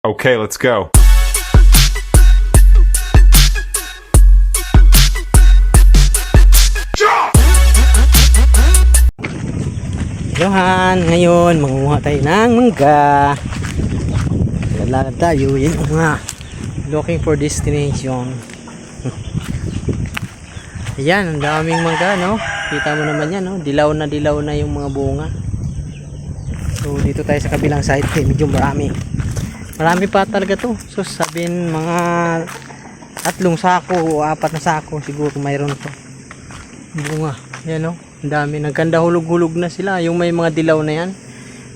Okay, let's go. Johan, ngayon mangunguha tayo ng mangga. Lalakad tayo, yun mga looking for destination. Ayan, ang daming mangga, no? Kita mo naman yan, no? Dilaw na dilaw na yung mga bunga. So, dito tayo sa kabilang side, eh, medyo marami. Marami pa talaga to. So, sabihin mga tatlong sako o apat na sako siguro mayroon to. Bunga. Yan, no? Ang dami. Nagkanda hulog-hulog na sila. Yung may mga dilaw na yan.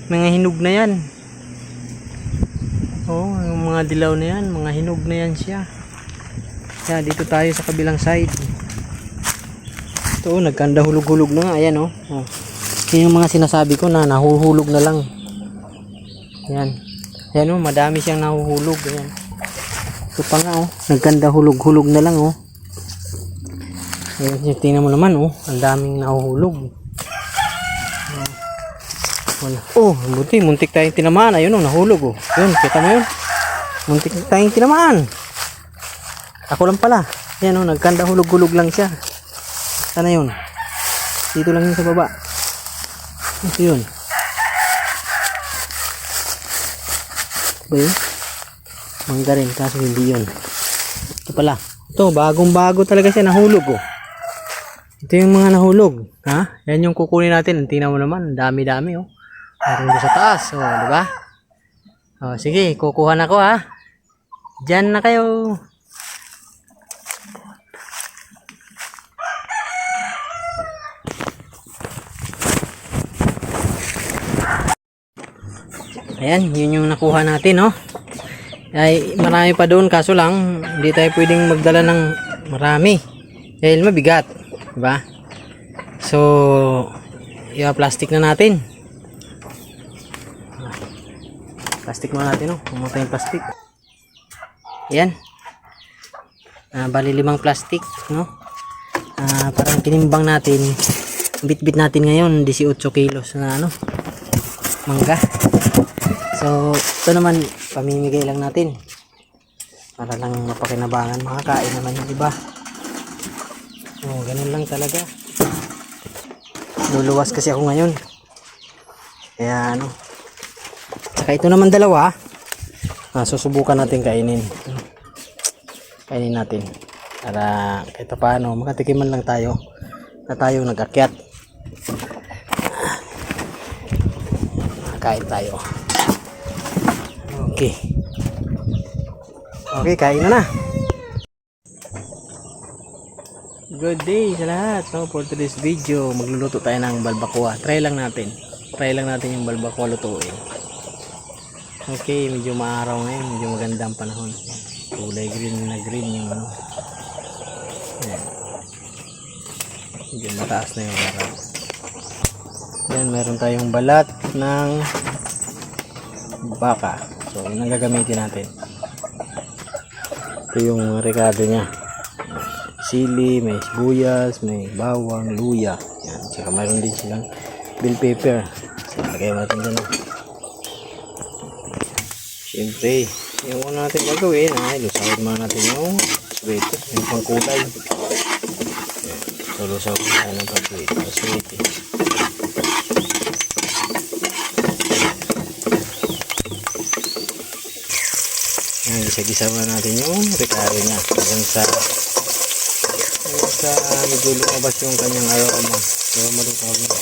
Mga hinog na yan. Oo, yung mga dilaw na yan. Mga hinog na yan siya. Kaya dito tayo sa kabilang side. Ito, oh, nagkanda hulog-hulog na nga. Ayan, oh. oh. Yan yung mga sinasabi ko na nahuhulog na lang. Ayan. Ayan, oh. Madami siyang nahuhulog. Ayan. Ito pa nga, oh. Nagkanda hulog-hulog na lang, oh. Ayan, tingnan mo naman, oh. Ang daming nahuhulog. Wala. Oh, buti. Muntik tayong tinamaan. Ayun, oh. Nahulog, oh. Yun, kita mo yun. Muntik tayong tinamaan. Ako lang pala. Ayan, oh. Nagkanda hulog-hulog lang siya. Sana yun? Dito lang yun sa baba. Ito yun. Ba yun? Mangga rin, kaso hindi yun. Ito pala. Ito, bagong bago talaga siya nahulog oh. Ito yung mga nahulog. Ha? Yan yung kukunin natin. Tingnan mo naman. Dami-dami oh. Meron sa taas. Oh, di ba? Oh, sige, kukuha na ko ha. Diyan na kayo. Ayan, yun yung nakuha natin, no? Ay, marami pa doon, kaso lang, hindi tayo pwedeng magdala ng marami. Dahil mabigat, di ba? So, i-plastic na natin. Plastic mo natin, no? Pumunta yung plastic. Ayan. Ah, bali limang plastic, no? Ah, parang tinimbang natin. Bit-bit natin ngayon, 18 kilos na ano, mangga. So, ito naman, pamimigay lang natin. Para lang mapakinabangan, makakain naman yung iba. Oh, ganun lang talaga. Luluwas kasi ako ngayon. Kaya ano. Saka ito naman dalawa. Ah, susubukan natin kainin. Kainin natin. Para kahit pa paano, makatikiman lang tayo na tayo nag-akyat. Kain tayo. Okay. Okay, kain na na. Good day sa lahat. No? For today's video, magluluto tayo ng balbacoa. Try lang natin. Try lang natin yung balbacoa lutuin. Okay, medyo maaraw ngayon. Medyo maganda ang panahon. Kulay green na green yung ano. Ayan. Medyo mataas na yung araw. Yan, meron tayong balat ng baka. So, yun ang gagamitin natin. Ito yung rekado niya. Sili, may sibuyas, may bawang, luya. Yan. Tsaka mayroon din silang bell pepper. So, lagay natin dyan. Siyempre, yung una natin gagawin ay lusawin muna natin yung sweet. Yung pangkulay. So, lusawin tayo ng pang-sweet. Sweet. Yan, gisa-gisa natin yung recaro niya. Hanggang sa hanggang sa medyo lumabas yung kanyang aroma. So, malutawag na.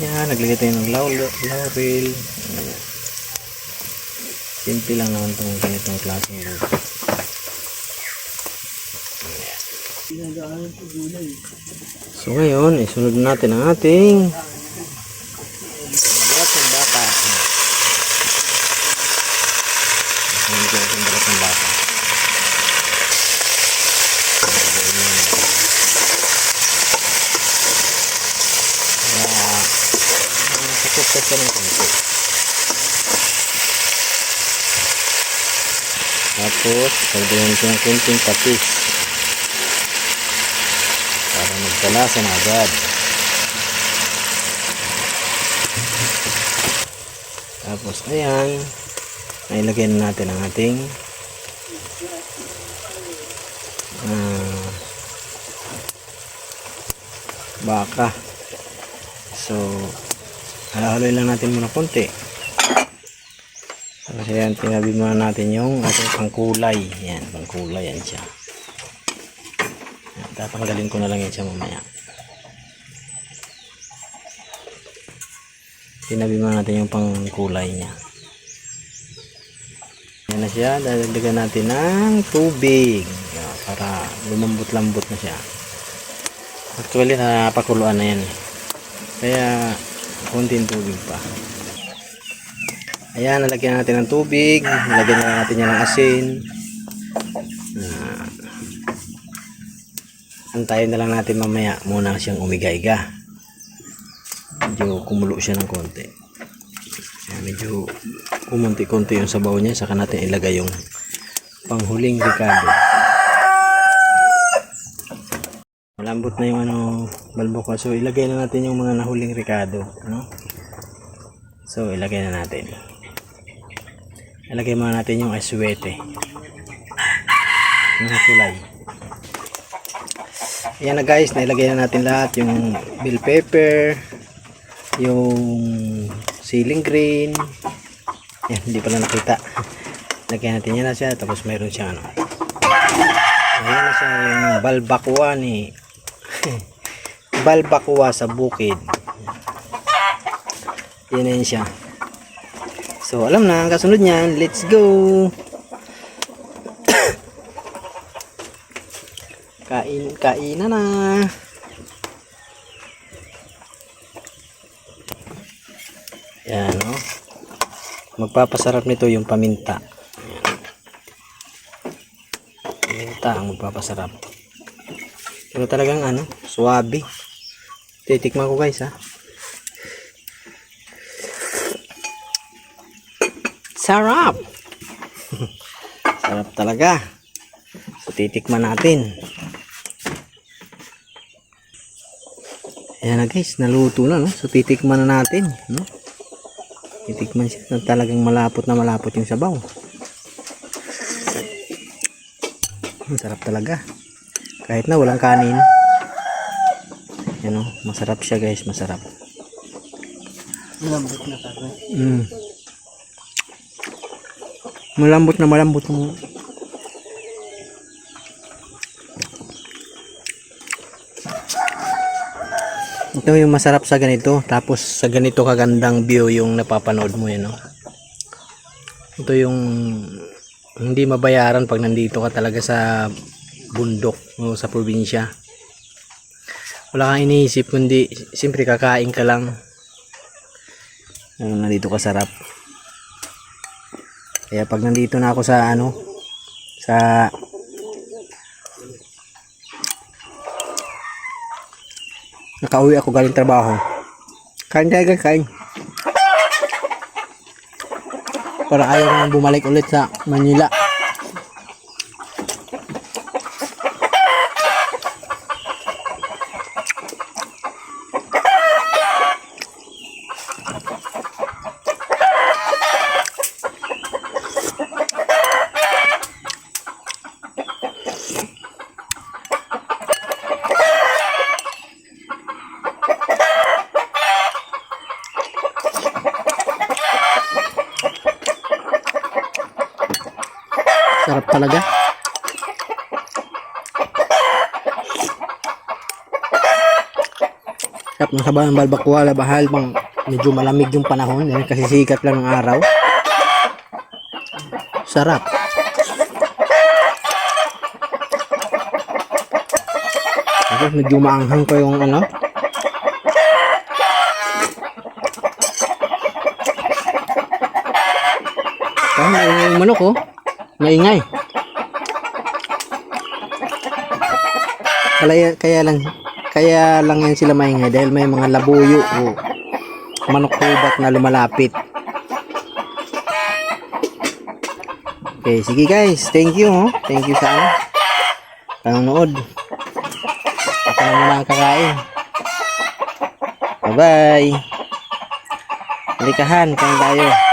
Yan, naglagay tayo ng laurel. Simple lang naman itong ganitong klaseng luto. So ngayon, isunod natin ang ating Tapos, pagdayan ko ng kunting patis. Para magkalasa na agad. Tapos, ayan. Nailagay na natin ang ating uh, baka. So, halahalay lang natin muna konti. Tapos ayan, tinabi muna natin yung ating pangkulay. Yan, pangkulay yan siya. Yan, tatanggalin ko na lang yan siya mamaya. Tinabi muna natin yung pangkulay niya. Yan na siya. Dadagdagan natin ng tubig. Yan, para lumambot-lambot na siya. Actually, napakuluan na yan. eh. Kaya, konting tubig pa. Ayan, nalagyan natin ng tubig. Nalagyan na natin yan ng asin. Ah, antayin na lang natin mamaya muna siyang umiga-iga. Medyo kumulo siya ng konti. Ayan, medyo kumunti-kunti yung sabaw niya. Saka natin ilagay yung panghuling ricado. Malambot na yung ano, balboko. So, ilagay na natin yung mga nahuling ricado. Ano? So, ilagay na natin. Ilagay muna natin yung aswete. Yung kulay. Ayan na guys, nailagay na natin lahat. Yung bell pepper, yung ceiling green. Yan, hindi pala nakita. Lagyan natin yan na siya. Tapos mayroon siya ano. Ayan na siya yung balbakwa ni balbakwa sa bukid. Yan na yun siya. So, alam na, ang kasunod niyan, let's go! kain, kain na na! Yan, no? Magpapasarap nito yung paminta. Ayan. Paminta ang magpapasarap. Pero talagang ano, suwabe. Titikman ko guys, ha? Sarap! Sarap talaga. So, titikman natin. Ayan na guys, naluto na, no? So, titikman na natin, no? Titikman siya na talagang malapot na malapot yung sabaw. Ang sarap talaga. Kahit na walang kanin. Yan, no? Masarap siya guys, masarap. Malambot na kagad. Mm. Malambot na malambot mo. Ito yung masarap sa ganito. Tapos sa ganito kagandang view yung napapanood mo yun. No? Ito yung hindi mabayaran pag nandito ka talaga sa bundok o sa probinsya. Wala kang iniisip kundi siyempre kakain ka lang. Nandito ka sarap. Kaya pag nandito na ako sa ano, sa nakauwi ako galing trabaho. Kain tayo kain. Para ayaw nang bumalik ulit sa Manila. Sarap talaga. Sarap ng sabaw ng balbakwala bahal pang medyo malamig yung panahon eh, kasi sikat lang ng araw. Sarap. Tapos medyo maanghang pa yung ano. Maingay yung manok oh. Maingay. Kaya, kaya lang kaya lang yan sila maingay dahil may mga labuyo o manok hubat na lumalapit. Okay, sige guys. Thank you. Oh. Thank you sa ano. Panonood. Ako na muna ang kakain. Bye-bye. Halikahan, kain tayo.